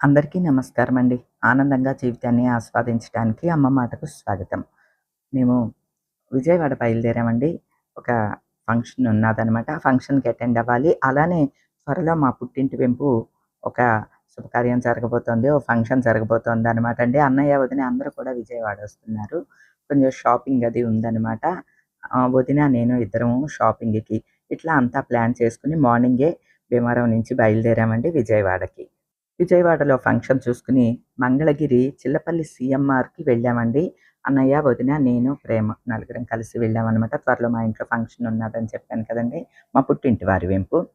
అందరికీ నమస్కారం అండి ఆనందంగా జీవితాన్ని ఆస్వాదించడానికి అమ్మ మాటకు స్వాగతం. మేము విజయవాడ బయలుదేరామండి. ఒక ఫంక్షన్ ఉన్నదనమాట ఆ ఫంక్షన్కి అటెండ్ అవ్వాలి. అలానే త్వరలో మా పుట్టింటి వెంపు ఒక శుభకార్యం జరగబోతోంది. ఓ ఫంక్షన్ జరగబోతోంది అనమాట అండి. అన్నయ్య వదిన అందరూ కూడా విజయవాడ వస్తున్నారు. కొంచెం షాపింగ్ అది ఉందన్నమాట. వదిన నేను ఇద్దరం షాపింగ్కి ఇట్లా అంతా ప్లాన్ చేసుకుని మార్నింగే భీమవరం నుంచి బయలుదేరామండి విజయవాడకి. విజయవాడలో ఫంక్షన్ చూసుకుని మంగళగిరి చిల్లపల్లి సీఎంఆర్కి వెళ్ళామండి. అన్నయ్య వదిన నేను ప్రేమ నలుగురం కలిసి వెళ్ళామన్నమాట. త్వరలో మా ఇంట్లో ఫంక్షన్ ఉన్నదని చెప్పాను కదండి. మా పుట్టింటి వారి వెంపు.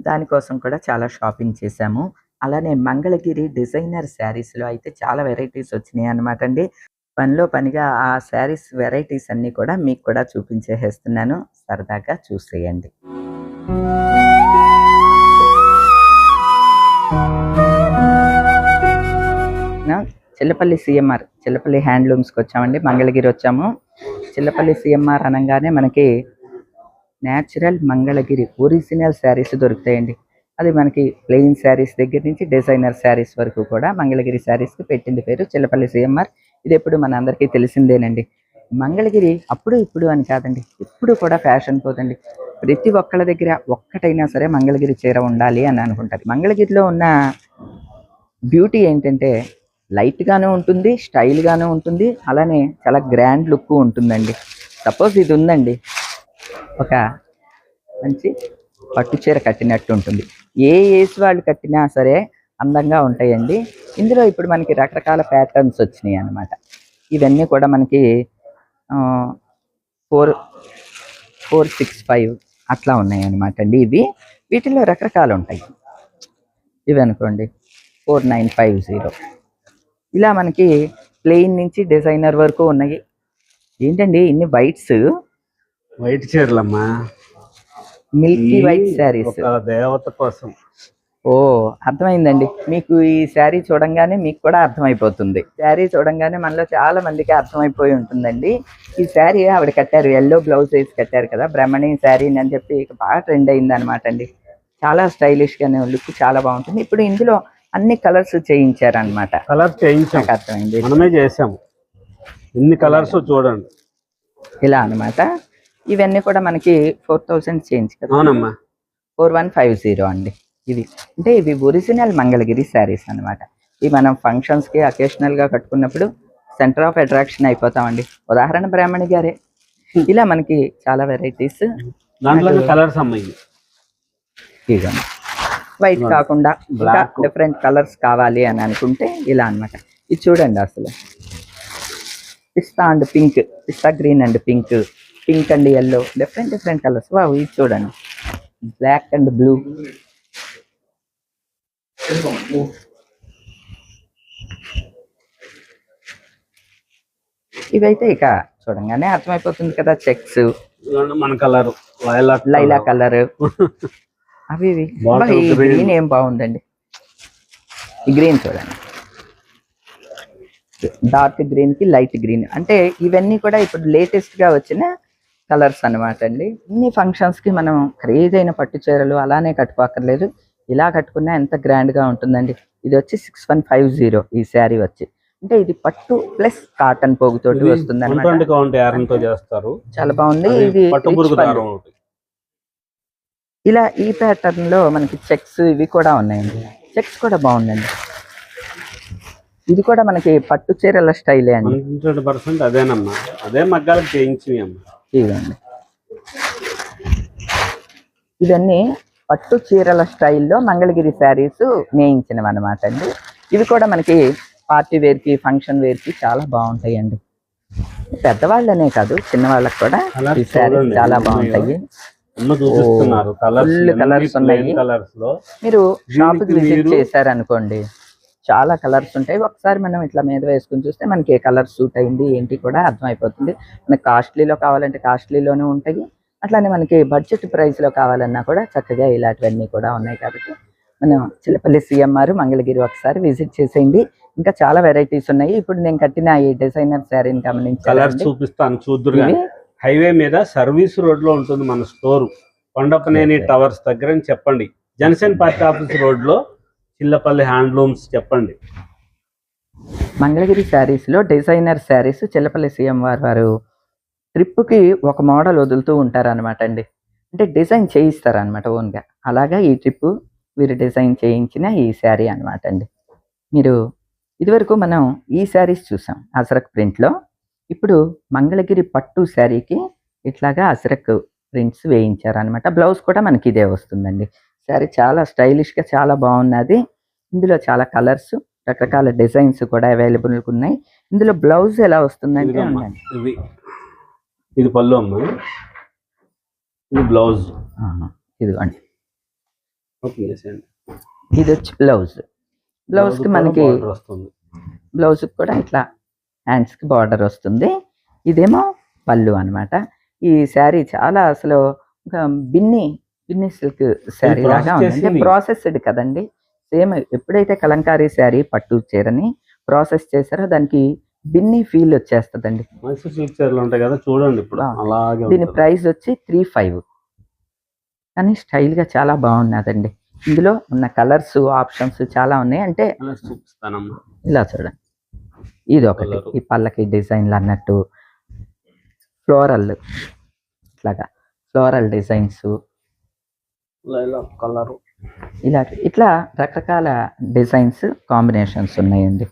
దానికోసం కూడా చాలా షాపింగ్ చేశాము. అలానే మంగళగిరి డిజైనర్ శారీస్లో అయితే చాలా వెరైటీస్ వచ్చినాయి అనమాట అండి. పనిలో పనిగా ఆ శారీస్ వెరైటీస్ అన్నీ కూడా మీకు కూడా చూపించేసేస్తున్నాను. సరదాగా చూసేయండి. నా చిల్లపల్లి సిఎంఆర్ చిల్లపల్లి హ్యాండ్లూమ్స్కి వచ్చామండి మంగళగిరి వచ్చాము. చిల్లపల్లి సిఎంఆర్ అనగానే మనకి న్యాచురల్ మంగళగిరి ఒరిజినల్ శారీస్ దొరుకుతాయండి. అది మనకి ప్లెయిన్ శారీస్ దగ్గర నుంచి డిజైనర్ శారీస్ వరకు కూడా మంగళగిరి శారీస్కి పెట్టింది పేరు చిల్లపల్లి సిఎంఆర్ ఇది ఎప్పుడు మన అందరికీ తెలిసిందేనండి. మంగళగిరి అప్పుడు ఇప్పుడు అని కాదండి ఇప్పుడు కూడా ఫ్యాషన్ పోదండి. ప్రతి ఒక్కళ్ళ దగ్గర ఒక్కటైనా సరే మంగళగిరి చీర ఉండాలి అని అనుకుంటారు. మంగళగిరిలో ఉన్న బ్యూటీ ఏంటంటే లైట్గానే ఉంటుంది స్టైల్గానే ఉంటుంది అలానే చాలా గ్రాండ్ లుక్ ఉంటుందండి. సపోజ్ ఇది ఉందండి ఒక మంచి పట్టు చీర కట్టినట్టు ఉంటుంది. ఏ ఏజ్ వాళ్ళు కట్టినా సరే అందంగా ఉంటాయండి. ఇందులో ఇప్పుడు మనకి రకరకాల ప్యాటర్న్స్ వచ్చినాయి అనమాట ఇవన్నీ కూడా మనకి ఫోర్ ఫోర్ సిక్స్ ఫైవ్ అట్లా ఉన్నాయి అనమాట అండి ఇవి. వీటిలో రకరకాలు ఉంటాయి. ఇవి అనుకోండి ఫోర్ నైన్ ఫైవ్ జీరో. ఇలా మనకి ప్లెయిన్ నుంచి డిజైనర్ వరకు ఉన్నాయి. ఏంటండి ఇన్ని వైట్స్ వైట్ చీరలమ్మా. మిల్కీ వైట్ శారీస్ దేవత కోసం. ఓ అర్థమైందండి. మీకు ఈ శారీ చూడంగానే మీకు కూడా అర్థమైపోతుంది. శారీ చూడంగానే మనలో చాలా మందికి అర్థమైపోయి ఉంటుందండి. ఈ శారీ ఆవిడ కట్టారు ఎల్లో బ్లౌజ్ వేసి కట్టారు కదా బ్రహ్మణి శారీ అని చెప్పి ఇక బాగా ట్రెండ్ అయింది అనమాట అండి. చాలా స్టైలిష్ గానే లుక్ చాలా బాగుంటుంది. ఇప్పుడు ఇందులో అన్ని కలర్స్ చేయించారు అనమాట కలర్ చేయించాం అర్థమైంది. మనమే చేసాము ఎన్ని కలర్స్ చూడండి. ఇలా అన్నమాట. ఇవన్నీ కూడా మనకి ఫోర్ థౌసండ్ చేంజ్ కదా. అవునమ్మా. ఫోర్ వన్ ఫైవ్ జీరో అండి. ఇవి. అంటే ఇవి ఒరిజినల్ మంగళగిరి శారీస్ అన్నమాట. ఇవి మనం functions కి occasional గా కట్టుకున్నప్పుడు సెంటర్ ఆఫ్ అట్రాక్షన్ అయిపోతామండి. ఉదాహరణ బ్రాహ్మణి గారే. ఇలా మనకి చాలా వెరైటీస్ దాంట్లో కలర్స్ అమ్మాయి ఇవ్వండి వైట్ కాకుండా. డిఫరెంట్ కలర్స్ కావాలి అని అనుకుంటే ఇలా అన్నమాట. ఇది చూడండి అసలు. Pista and pink pista green and pink pink and yellow different different colours వా ఇది చూడండి. బ్లాక్ అండ్ బ్లూ ఇవైతే ఇక చూడంగానే అర్థమైపోతుంది కదా చెక్స్ మన కలర్ లైలా కలర్ అవి ఇవి. గ్రీన్ ఏం బాగుందండి. ఈ గ్రీన్ చూడండి. డార్క్ గ్రీన్కి లైట్ గ్రీన్ అంటే ఇవన్నీ కూడా ఇప్పుడు లేటెస్ట్గా వచ్చిన కలర్స్ అన్నమాట అండి. ఇన్ని ఫంక్షన్స్కి మనం ఖరీదైన పట్టు చీరలు అలానే కట్టుకోక్కర్లేదు. ఇలా కట్టుకున్నా ఎంత గ్రాండ్గా ఉంటుందండి. ఇది వచ్చి సిక్స్ వన్ ఫైవ్ జీరో ఈ శారీ వచ్చి. అంటే ఇది పట్టు ప్లస్ కాటన్ పోగుతోటి వస్తుంది చాలా బాగుంది. ఇది పట్టు rich పురుగు పళ్ళు. దారం ఒకటి ఇలా ఈ ప్యాటర్న్లో మనకి చెక్స్ ఇవి కూడా ఉన్నాయండి. చెక్స్ కూడా బాగుందండి ఇది కూడా మనకి పట్టు చీరల స్టైలే అండి. హండ్రెడ్ పర్సెంట్ అదేనమ్మా. అదే మగ్గాలకు చేయించినవి అమ్మా. ఇదండి ఇవన్నీ పట్టు చీరల స్టైల్లో మంగళగిరి శారీస్ నేయించినవి అనమాట అండి. ఇవి కూడా మనకి పార్టీ వేర్కి ఫంక్షన్ వేర్కి చాలా బాగుంటాయండి. పెద్దవాళ్ళనే కాదు చిన్నవాళ్ళకి కూడా ఈ శారీస్ చాలా? బాగుంటాయి. చూపిస్తున్నారు కలర్స్ ఉన్నాయి. కలర్స్లో. మీరు దీనికి విజిట్ చేశారనుకోండి చాలా కలర్స్ ఉంటాయి. ఒకసారి మనం ఇట్లా మీద వేసుకుని చూస్తే మనకి ఏ కలర్ సూట్ అయింది ఏంటి కూడా అర్థమైపోతుంది. మనకి కాస్ట్లీలో కావాలంటే కాస్ట్లీలోనే ఉంటాయి. అట్లానే మనకి బడ్జెట్ ప్రైస్లో కావాలన్నా కూడా చక్కగా ఇలాంటివన్నీ కూడా ఉన్నాయి కాబట్టి మనం చిల్లపల్లి సిఎంఆర్ మంగళగిరి ఒకసారి విజిట్ చేసేయండి. ఇంకా చాలా వెరైటీస్ ఉన్నాయి. ఇప్పుడు నేను కట్టిన ఈ డిజైనర్ శారీని గమనించాలండి చూపిస్తాను చూద్దురు హైవే మీద సర్వీస్ రోడ్లో ఉంటుంది మన స్టోర్. కొండపనేని. టవర్స్ దగ్గర అని చెప్పండి. జనసేన పార్టీ ఆఫీస్ రోడ్లో చిల్లపల్లి హ్యాండ్లూమ్స్ చెప్పండి. మంగళగిరి శారీస్లో డిజైనర్ శారీస్ చిల్లపల్లి సీఎం వారు వారు ట్రిప్కి ఒక మోడల్ వదులుతూ ఉంటారనమాట అండి. అంటే డిజైన్ చేయిస్తారనమాట ఓన్గా. అలాగా ఈ ట్రిప్ వీరు డిజైన్ చేయించిన ఈ శారీ అనమాట అండి. మీరు ఇదివరకు మనం ఈ శారీస్ చూసాం. అసరక్ ప్రింట్లో ఇప్పుడు మంగళగిరి పట్టు శారీకి ఇట్లాగా అసరక్ ప్రింట్స్ వేయించారనమాట బ్లౌజ్ కూడా మనకి ఇదే వస్తుందండి. శారీ చాలా స్టైలిష్గా చాలా బాగున్నది. ఇందులో చాలా కలర్స్ రకరకాల డిజైన్స్ కూడా అవైలబుల్ ఉన్నాయి. ఇందులో బ్లౌజ్ ఎలా వస్తుందంటే ఉండండి. ఇది పళ్ళు అమ్మా. ఇది బ్లౌజ్. ఇదిగోండి ఇది వచ్చి బ్లౌజ్. బ్లౌజ్కి కూడా మనకి బ్లౌజ్ కూడా ఇట్లా హ్యాండ్స్కి బార్డర్ వస్తుంది. ఇదేమో పళ్ళు అన్నమాట. ఈ శారీ చాలా అసలు బిన్ని బిన్ని సిల్క్ శారీ లాగా ఉంది. ప్రాసెస్డ్ కదండి. సేమ్ ఎప్పుడైతే కలంకారీ శారీ పట్టు చీరని ప్రాసెస్ చేశారో దానికి బిన్ని ఫీల్ వచ్చేస్తుందండి. మైసూర్ సిల్క్ చీరలు ఉంటాయి కదా చూడండి ఇప్పుడు. ఆ. అలాగే దీని. ప్రైస్ వచ్చి త్రీ ఫైవ్. కానీ స్టైల్గా చాలా బాగున్నదండి. ఇందులో ఉన్న కలర్స్ ఆప్షన్స్ చాలా ఉన్నాయి. అంటే ఇలా చూడండి. ఇది ఒకటి. ఈ పళ్ళకి డిజైన్లు అన్నట్టు ఫ్లోరల్ ఇట్లాగా. Floral designs. కలర్. ఇలా ఇట్లా రకరకాల డిజైన్స్ కాంబినేషన్స్ ఉన్నాయండి.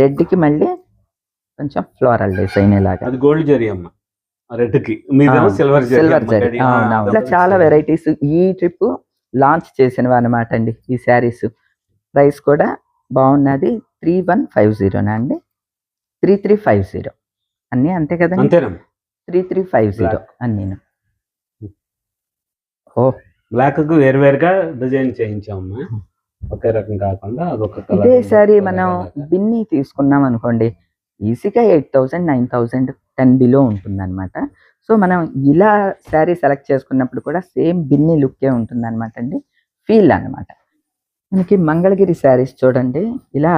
రెడ్కి మళ్ళీ కొంచెం ఫ్లోరల్ డిజైన్ ఇలాగా. అది గోల్డ్ జరీ అమ్మ. Silver zari silver zari. ఇట్లా చాలా. వెరైటీస్ ఈ ట్రిప్ లాంచ్ చేసినవి అనమాట అండి. ఈ శారీస్. ప్రైస్ కూడా బాగున్నది. త్రీ వన్ ఫైవ్ జీరోనా అండి? Three three five zero. అన్నీ అంతే కదండి? అంతేనమ్మా త్రీ త్రీ ఫైవ్ జీరో అన్నీ ఓ బ్లాక్కు వేరు వేరుగా డిజైన్ చేయించామమ్మా. ఒకే రకం కాకుండా అదొక కలర్ ఇదే సారి మనం బిన్ని తీసుకున్నాం అనుకోండి ఈజీగా eight thousand nine thousand ten below ఉంటుంది అనమాట సో మనం ఇలా శారీ సెలెక్ట్ చేసుకున్నప్పుడు కూడా సేమ్ బిన్ని లుక్కే ఉంటుంది అనమాట అండి. ఫీల్ అన్నమాట. మనకి మంగళగిరి శారీస్ చూడండి ఇలా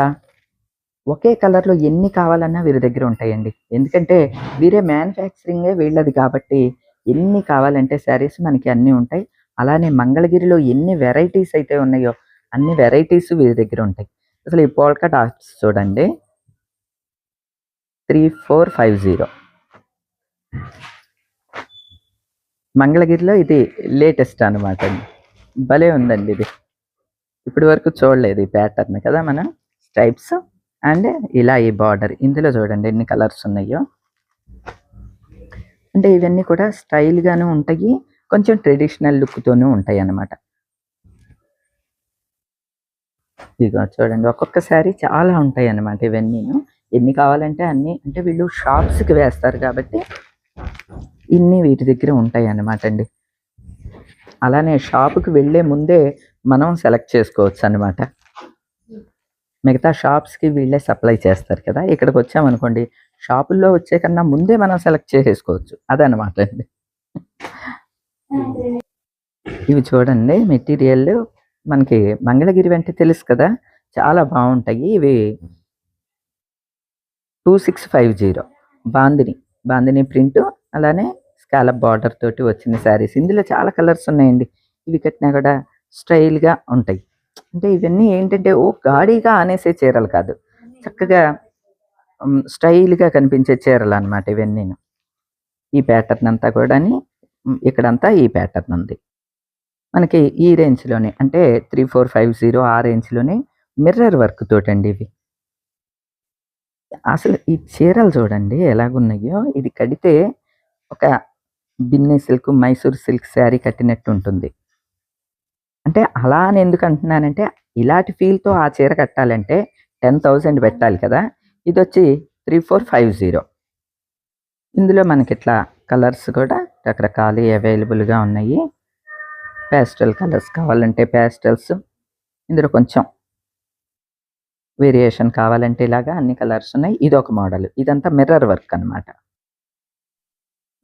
ఒకే కలర్లో ఎన్ని కావాలన్నా వీరి దగ్గర ఉంటాయండి. ఎందుకంటే వీరే మ్యానుఫ్యాక్చరింగే వీళ్ళది కాబట్టి ఎన్ని కావాలంటే శారీస్ మనకి అన్నీ ఉంటాయి. అలానే మంగళగిరిలో ఎన్ని వెరైటీస్ అయితే ఉన్నాయో అన్ని వెరైటీస్ వీరి దగ్గర ఉంటాయి. అసలు ఈ పోల్కా డాట్స్ చూడండి. Three four five zero. మంగళగిరిలో ఇది లేటెస్ట్ అనమాట భలే ఉందండి ఇది. ఇప్పటి వరకు చూడలేదు ఈ ప్యాటర్న్ కదా మనం స్టైప్స్ అండ్ ఇలా ఈ బార్డర్ ఇందులో చూడండి ఎన్ని కలర్స్ ఉన్నాయో. అంటే ఇవన్నీ కూడా స్టైల్గాను ఉంటాయి కొంచెం ట్రెడిషనల్ లుక్తోనూ ఉంటాయి అన్నమాట ఇదిగో చూడండి ఒక్కొక్కసారి చాలా ఉంటాయి అన్నమాట ఇవన్నీ ఎన్ని కావాలంటే అన్ని అంటే వీళ్ళు షాప్స్కి వేస్తారు కాబట్టి ఇన్ని వీటి దగ్గర ఉంటాయి అన్నమాట అండి. అలానే షాపుకి వెళ్ళే ముందే మనం సెలెక్ట్ చేసుకోవచ్చు అన్నమాట మిగతా షాప్స్కి వీళ్ళే సప్లై చేస్తారు కదా. ఇక్కడికి వచ్చామనుకోండి షాపుల్లో వచ్చే కన్నా ముందే మనం సెలెక్ట్ చేసేసుకోవచ్చు. అదనమాట అండి. ఇవి చూడండి మెటీరియల్ మనకి మంగళగిరి అంటే తెలుసు కదా. చాలా బాగుంటాయి. ఇవి two six five zero bandhani bandhani print అలానే స్కాలప్ బార్డర్ తోటి వచ్చిన శారీస్ ఇందులో చాలా కలర్స్ ఉన్నాయండి. ఇవి కట్టినా కూడా స్టైల్గా ఉంటాయి. అంటే ఇవన్నీ ఏంటంటే ఓ గాడిగా ఆనేసే చీరలు కాదు. చక్కగా స్టైల్గా కనిపించే చీరలు అనమాట ఇవన్నీ ఈ ప్యాటర్న్ అంతా కూడా ఇక్కడంతా ఈ ప్యాటర్న్ ఉంది. మనకి ఈ రేంజ్లోనే అంటే త్రీ ఫోర్ ఫైవ్ జీరో ఆ రేంజ్లోనే మిర్రర్ వర్క్ తోటండి ఇవి. అసలు ఈ చీరలు చూడండి ఎలాగున్నాయో. ఇది కడితే ఒక బిన్నె సిల్క్ మైసూర్ సిల్క్ శారీ కట్టినట్టు ఉంటుంది. అంటే అలా అని ఎందుకు అంటున్నానంటే ఇలాంటి ఫీల్తో ఆ చీర కట్టాలంటే టెన్ థౌజండ్ పెట్టాలి కదా. ఇది వచ్చి త్రీ ఫోర్ ఫైవ్ జీరో. ఇందులో మనకి ఇట్లా కలర్స్ కూడా రకరకాలు అవైలబుల్గా ఉన్నాయి. పేస్టల్ కలర్స్ కావాలంటే పేస్టల్స్ ఇందులో కొంచెం వేరియేషన్ కావాలంటే ఇలాగా అన్ని కలర్స్ ఉన్నాయి. ఇది ఒక మోడల్. ఇదంతా మిర్రర్ వర్క్ అన్నమాట.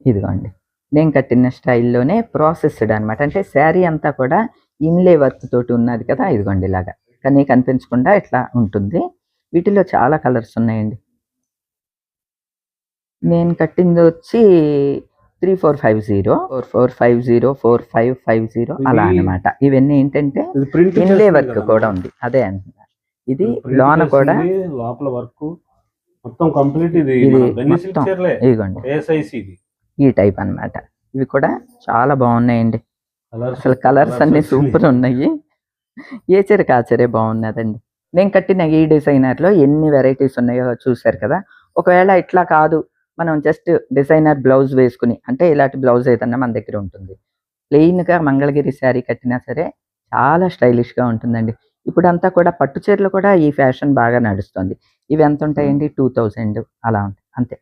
ఇదిగోండి. నేను కట్టిన స్టైల్లోనే ప్రాసెస్డ్ అన్నమాట. అంటే శారీ అంతా కూడా ఇన్లే వర్క్ తోటి ఉన్నది కదా ఇదిగోండి ఇలాగా. కానీ కనిపించకుండా ఇట్లా ఉంటుంది. వీటిలో చాలా కలర్స్ ఉన్నాయండి. నేను కట్టింది వచ్చి three four five zero. Four four five zero four five five zero అలా అన్నమాట. ఇవన్నీ ఏంటంటే ఇన్లే వర్క్ కూడా ఉంది. అదే అంటున్నా. ఇది లోన కూడా లోపల వర్క్. మొత్తం కంప్లీట్ ఇది ఇదిగోండి. ఈ టైప్ అన్నమాట. ఇవి కూడా చాలా బాగున్నాయండి. అసలు కలర్స్ అన్ని సూపర్ ఉన్నాయి. ఏ చీర కా చీరే బాగున్నదండి. నేను కట్టిన ఈ డిజైనర్లో ఎన్ని వెరైటీస్ ఉన్నాయో చూసారు కదా. ఒకవేళ ఇట్లా కాదు మనం జస్ట్ డిజైనర్ బ్లౌజ్ వేసుకుని అంటే ఇలాంటి బ్లౌజ్ ఏదన్నా మన దగ్గర ఉంటుంది. ప్లెయిన్గా మంగళగిరి శారీ కట్టినా సరే చాలా స్టైలిష్గా ఉంటుందండి. ఇప్పుడు అంతా కూడా పట్టు చీరలు కూడా ఈ ఫ్యాషన్ బాగా నడుస్తుంది. ఇవి ఎంత ఉంటాయండి? టూ థౌజండ్ అలా ఉంటాయి. అంతే.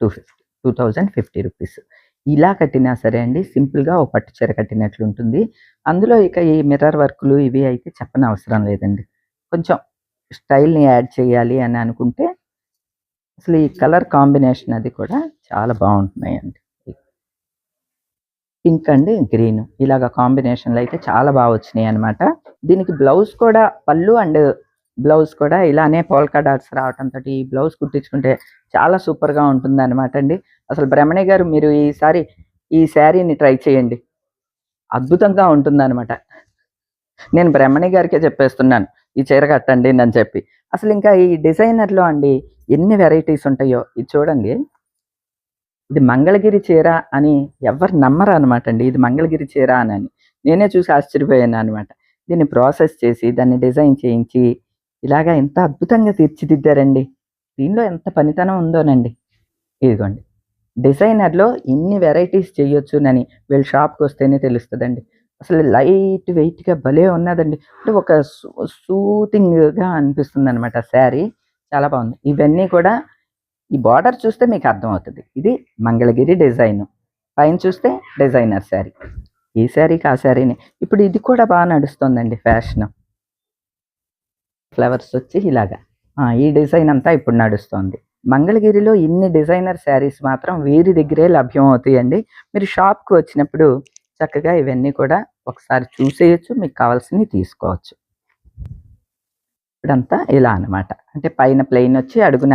Two fifty two thousand fifty rupees. ఇలా కట్టినా సరే అండి సింపుల్గా ఒక పట్టు చీర కట్టినట్లు ఉంటుంది అందులో ఇక ఈ మిర్రర్ వర్క్లు ఇవి అయితే చెప్పని అవసరం లేదండి. కొంచెం స్టైల్ని యాడ్ చేయాలి అని అనుకుంటే అసలు ఈ కలర్ కాంబినేషన్ అది కూడా చాలా బాగుంటున్నాయండి. పింక్ అండ్ గ్రీన్ ఇలాగ కాంబినేషన్లు అయితే చాలా బాగా వచ్చినాయి అనమాట దీనికి బ్లౌజ్ కూడా పళ్ళు అండ్ బ్లౌజ్ కూడా ఇలానే పోల్కా డాట్స్ రావటంతో ఈ బ్లౌజ్ కుట్టించుకుంటే చాలా సూపర్గా ఉంటుంది అనమాట అండి. అసలు బ్రహ్మణి గారు మీరు ఈసారి ఈ శారీని ట్రై చేయండి. అద్భుతంగా ఉంటుందన్నమాట. నేను బ్రహ్మణి గారికే చెప్పేస్తున్నాను ఈ చీర కట్టండి అని చెప్పి. అసలు ఇంకా ఈ డిజైనర్లో అండి ఎన్ని వెరైటీస్ ఉంటాయో ఇది చూడండి. ఇది మంగళగిరి చీర అని ఎవరు నమ్మరు అనమాట అండి. ఇది మంగళగిరి చీర అని అని. నేనే చూసి ఆశ్చర్యపోయాను అనమాట దీన్ని ప్రాసెస్ చేసి దాన్ని డిజైన్ చేయించి ఇలాగా ఎంత అద్భుతంగా తీర్చిదిద్దారండి. దీనిలో ఎంత పనితనం ఉందోనండి. ఇదిగోండి. డిజైనర్లో ఎన్ని వెరైటీస్ చేయొచ్చునని వీళ్ళ షాప్కి వస్తేనే తెలుస్తుందండి. అసలు లైట్ వెయిట్గా భలే ఉన్నదండి. అంటే ఒక సూతింగ్గా అనిపిస్తుంది అనమాట శారీ. చాలా బాగుంది. ఇవన్నీ కూడా ఈ బార్డర్ చూస్తే మీకు అర్థమవుతుంది. ఇది మంగళగిరి డిజైన్. పైన చూస్తే డిజైనర్ శారీ. ఈ శారీకి ఆ శారీని. ఇప్పుడు ఇది కూడా బాగా నడుస్తుందండి ఫ్యాషన్. ఫ్లవర్స్ వచ్చి ఇలాగా. ఈ డిజైన్ అంతా ఇప్పుడు నడుస్తుంది. మంగళగిరిలో ఇన్ని డిజైనర్ శారీస్ మాత్రం వీరి దగ్గరే లభ్యం అవుతాయండి మీరు షాప్కి వచ్చినప్పుడు చక్కగా ఇవన్నీ కూడా ఒకసారి చూసేయచ్చు మీకు కావాల్సినవి తీసుకోవచ్చు. ఇప్పుడంతా ఇలా అన్నమాట. అంటే పైన ప్లెయిన్ వచ్చి అడుగున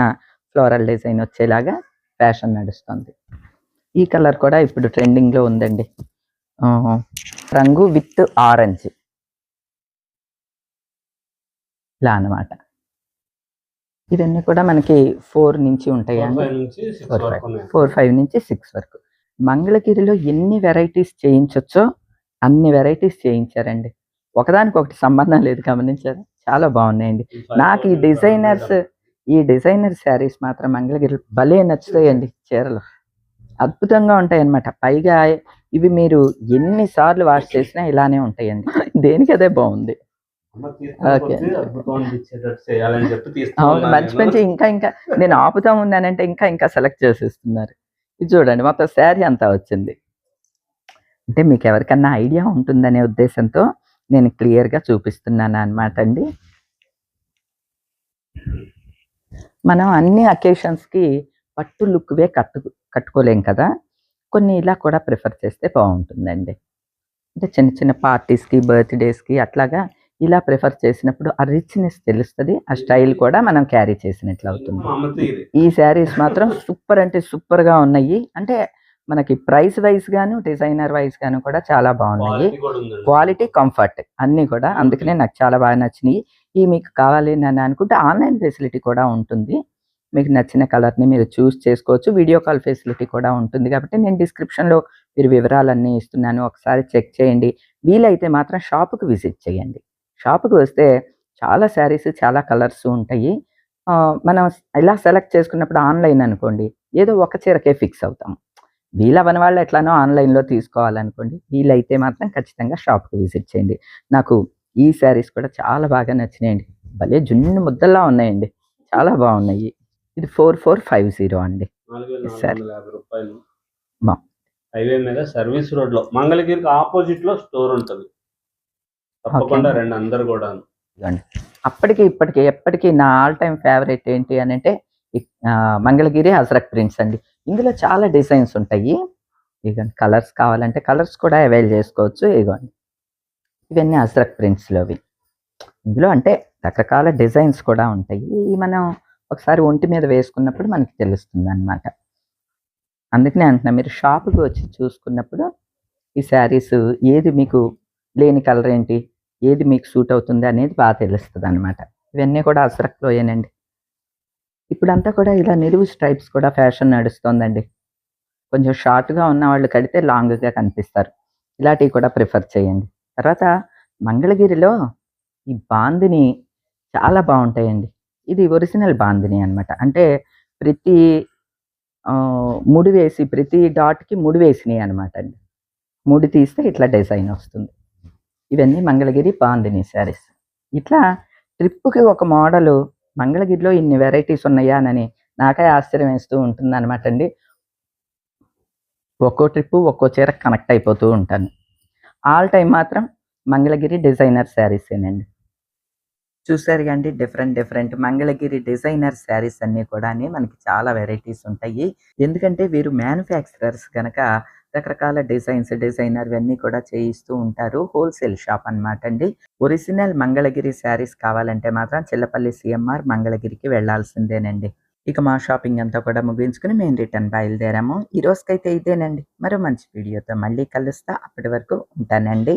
ఫ్లోరల్ డిజైన్ వచ్చేలాగా ఫ్యాషన్ నడుస్తుంది. ఈ కలర్ కూడా ఇప్పుడు ట్రెండింగ్లో ఉందండి. రంగు విత్ ఆరెంజ్. ఇలా అన్నమాట. ఇవన్నీ కూడా మనకి ఫోర్ నుంచి ఉంటాయి? Four five four five. నుంచి సిక్స్ వరకు. మంగళగిరిలో ఎన్ని వెరైటీస్ చేయించొచ్చో అన్ని వెరైటీస్ చేయించారండి. ఒకదానికి ఒకటి సంబంధం లేదు గమనించారు? చాలా బాగున్నాయండి. నాకు ఈ డిజైనర్స్ ఈ డిజైనర్ శారీస్ మాత్రం మంగళగిరి భలే నచ్చుతాయండి చీరలు. అద్భుతంగా ఉంటాయి అన్నమాట పైగా ఇవి మీరు ఎన్నిసార్లు వాష్ చేసినా ఇలానే ఉంటాయండి. దేనికి అదే బాగుంది. మంచి మంచి ఇంకా ఇంకా నేను ఆపుతా ఉన్నానంటే ఇంకా ఇంకా సెలెక్ట్ చేసేస్తున్నారు. ఇది చూడండి మొత్తం శారీ అంతా వచ్చింది. అంటే మీకు ఎవరికన్నా ఐడియా ఉంటుందనే ఉద్దేశంతో నేను క్లియర్గా చూపిస్తున్నాను అన్నమాట అండి. మనం అన్ని occasions కి పట్టు లుక్వే కట్టు కట్టుకోలేం కదా? కొన్ని ఇలా కూడా ప్రిఫర్ చేస్తే బాగుంటుందండి. అంటే చిన్న చిన్న పార్టీస్కి బర్త్డేస్కి అట్లాగా ఇలా ప్రిఫర్ చేసినప్పుడు ఆ రిచ్నెస్ తెలుస్తుంది ఆ స్టైల్ కూడా మనం క్యారీ చేసినట్లు అవుతుంది. ఈ శారీస్ మాత్రం సూపర్ అంటే సూపర్గా ఉన్నాయి. అంటే మనకి ప్రైస్ వైజ్ గాను డిజైనర్ వైజ్ గాను కూడా చాలా బాగున్నాయి. క్వాలిటీ కంఫర్ట్ అన్ని కూడా అందుకనే నాకు చాలా బాగా నచ్చినాయి. ఈ మీకు కావాలి అని అనుకుంటే ఆన్లైన్ ఫెసిలిటీ కూడా ఉంటుంది. మీకు నచ్చిన కలర్ని మీరు చూస్ చేసుకోవచ్చు. వీడియో కాల్ ఫెసిలిటీ కూడా ఉంటుంది. కాబట్టి నేను description లో మీరు వివరాలన్నీ ఇస్తున్నాను. ఒకసారి చెక్ చేయండి. వీలైతే మాత్రం షాప్కి విజిట్ చేయండి. షాప్కి వస్తే చాలా శారీస్ చాలా కలర్స్ ఉంటాయి. మనం ఇలా సెలెక్ట్ చేసుకున్నప్పుడు ఆన్లైన్ అనుకోండి ఏదో ఒక చీరకే ఫిక్స్ అవుతాం. వీలవని వాళ్ళు ఎట్లానో ఆన్లైన్లో తీసుకోవాలనుకోండి వీలైతే మాత్రం ఖచ్చితంగా షాప్కి విజిట్ చేయండి. నాకు ఈ శారీస్ కూడా చాలా బాగా నచ్చినాయండి. భలే జున్ను ముద్దల్లా ఉన్నాయండి. చాలా బాగున్నాయి. ఇది ఫోర్ ఫోర్ ఫైవ్ జీరో అండి. సరే. హైవే మీద సర్వీస్ రోడ్లో మంగళగిరికి ఆపోజిట్లో స్టోర్ ఉంటది. తప్పకుండా. రెండు అందరు కూడా ఇదిగోండి అప్పటికి ఇప్పటికి ఎప్పటికీ నా ఆల్ టైమ్ ఫేవరెట్ ఏంటి అని అంటే మంగళగిరి అజరక్ ప్రింట్స్ అండి. ఇందులో చాలా డిజైన్స్ ఉంటాయి. ఇదిగోండి కలర్స్ కావాలంటే కలర్స్ కూడా అవైల్ చేసుకోవచ్చు. ఇదిగోండి ఇవన్నీ అజరక్ ప్రింట్స్లోవి ఇందులో అంటే రకరకాల డిజైన్స్ కూడా ఉంటాయి. ఇవి మనం ఒకసారి ఒంటి మీద వేసుకున్నప్పుడు మనకి తెలుస్తుంది అనమాట అందుకనే అంటున్నా మీరు షాప్కి వచ్చి చూసుకున్నప్పుడు ఈ శారీస్ ఏది మీకు లేని కలర్ ఏంటి? ఏది మీకు సూట్ అవుతుంది అనేది బాగా తెలుస్తుంది అనమాట ఇవన్నీ కూడా అసరక్లోయేనండి ఇప్పుడంతా కూడా ఇలా నిలువు స్ట్రైప్స్ కూడా ఫ్యాషన్ నడుస్తోందండి. కొంచెం షార్ట్గా ఉన్న వాళ్ళు కడితే లాంగ్గా కనిపిస్తారు. ఇలాంటివి కూడా ప్రిఫర్ చేయండి. తర్వాత మంగళగిరిలో ఈ బాందిని చాలా బాగుంటాయండి. ఇది ఒరిజినల్ బాందిని అనమాట అంటే ప్రతి ముడి వేసి ప్రతి డాట్కి ముడి వేసినాయి అనమాట అండి. ముడి తీస్తే ఇట్లా డిజైన్ వస్తుంది. ఇవన్నీ మంగళగిరి పాండిని శారీస్. ఇట్లా ట్రిప్కి ఒక మోడలు మంగళగిరిలో ఇన్ని వెరైటీస్ ఉన్నాయా అని నాకే ఆశ్చర్యం వేస్తూ ఉంటుంది అనమాట అండి. ఒక్కో ట్రిప్పు ఒక్కో చీర కనెక్ట్ అయిపోతూ ఉంటాను. ఆల్ టైం మాత్రం మంగళగిరి డిజైనర్ శారీసేనండి. చూసారు కండి different different Mangalagiri designer saris అన్నీ కూడా మనకి చాలా వెరైటీస్ ఉంటాయి. ఎందుకంటే వీరు మ్యానుఫ్యాక్చరర్స్ కనుక రకరకాల డిజైన్స్ డిజైనర్ ఇవన్నీ కూడా చేయిస్తూ ఉంటారు. హోల్సేల్ షాప్ అన్నమాట అండి. ఒరిజినల్ మంగళగిరి శారీస్ కావాలంటే మాత్రం చిల్లపల్లి సిఎంఆర్ మంగళగిరికి వెళ్ళాల్సిందేనండి. ఇక మా షాపింగ్ అంతా కూడా ముగించుకుని మేము రిటర్న్ బయలుదేరాము. ఈ రోజుకైతే ఇదేనండి. మరో మంచి వీడియోతో మళ్ళీ కలుస్తా. అప్పటి వరకు ఉంటానండి.